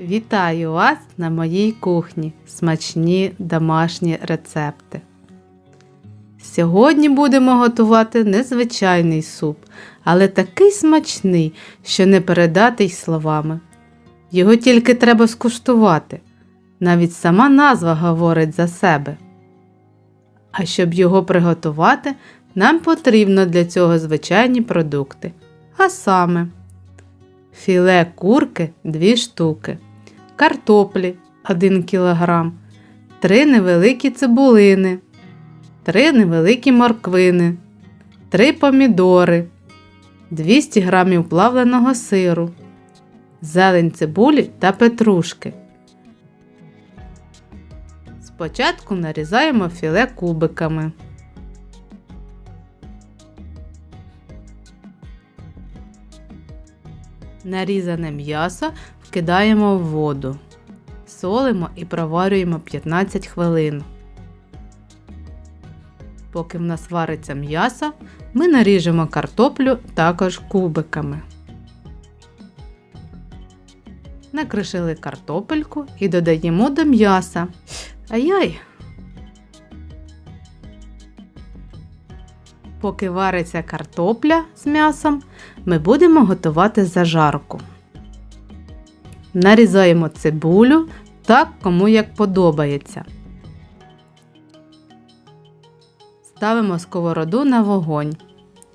Вітаю вас на моїй кухні. Смачні домашні рецепти. Сьогодні будемо готувати незвичайний суп, але такий смачний, що не передати й словами. Його тільки треба скуштувати. Навіть сама назва говорить за себе. А щоб його приготувати, нам потрібно для цього звичайні продукти. А саме філе курки 2 штуки, картоплі 1 кг, 3 невеликі цибулини, 3 невеликі морквини, 3 помідори, 200 г плавленого сиру, зелень цибулі та петрушки. Спочатку нарізаємо філе кубиками. Нарізане м'ясо вкидаємо в воду. Солимо і проварюємо 15 хвилин. Поки в нас вариться м'ясо, ми наріжемо картоплю також кубиками. Накришили картопельку і додаємо до м'яса. Ай-яй! Поки вариться картопля з м'ясом, ми будемо готувати зажарку. Нарізаємо цибулю так, кому як подобається. Ставимо сковороду на вогонь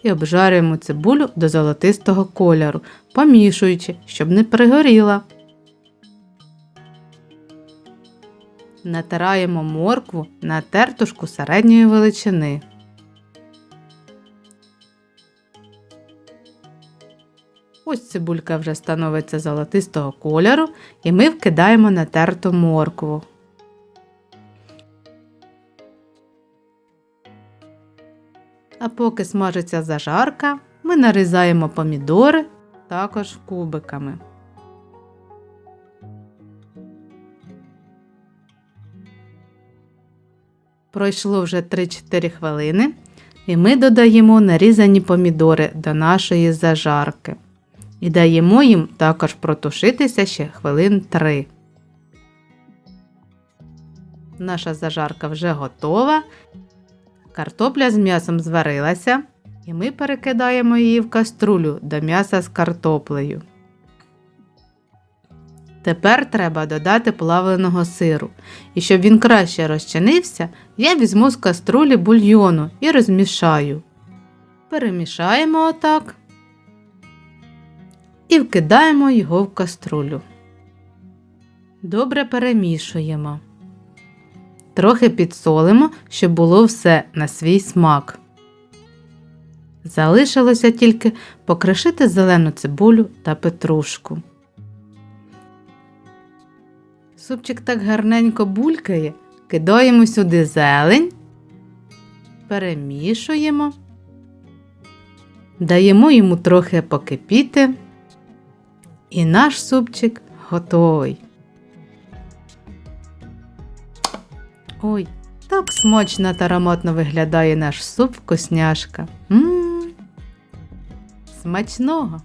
і обжарюємо цибулю до золотистого кольору, помішуючи, щоб не пригоріла. Натираємо моркву на тертушку середньої величини. Ось цибулька вже становиться золотистого кольору, і ми вкидаємо натерту моркву. А поки смажиться зажарка, ми нарізаємо помідори також кубиками. Пройшло вже 3-4 хвилини, і ми додаємо нарізані помідори до нашої зажарки. І даємо їм також протушитися ще хвилин 3. Наша зажарка вже готова. Картопля з м'ясом зварилася, і ми перекидаємо її в каструлю до м'яса з картоплею. Тепер треба додати плавленого сиру. І щоб він краще розчинився, я візьму з каструлі бульйону і розмішаю. Перемішаємо отак і вкидаємо його в каструлю. Добре перемішуємо. Трохи підсолимо, щоб було все на свій смак. Залишилося тільки покришити зелену цибулю та петрушку. Супчик так гарненько булькає, кидаємо сюди зелень, перемішуємо, даємо йому трохи покипіти, і наш супчик готовий. Ой, так смачно та ароматно виглядає наш суп вкусняшка. Мм, смачного!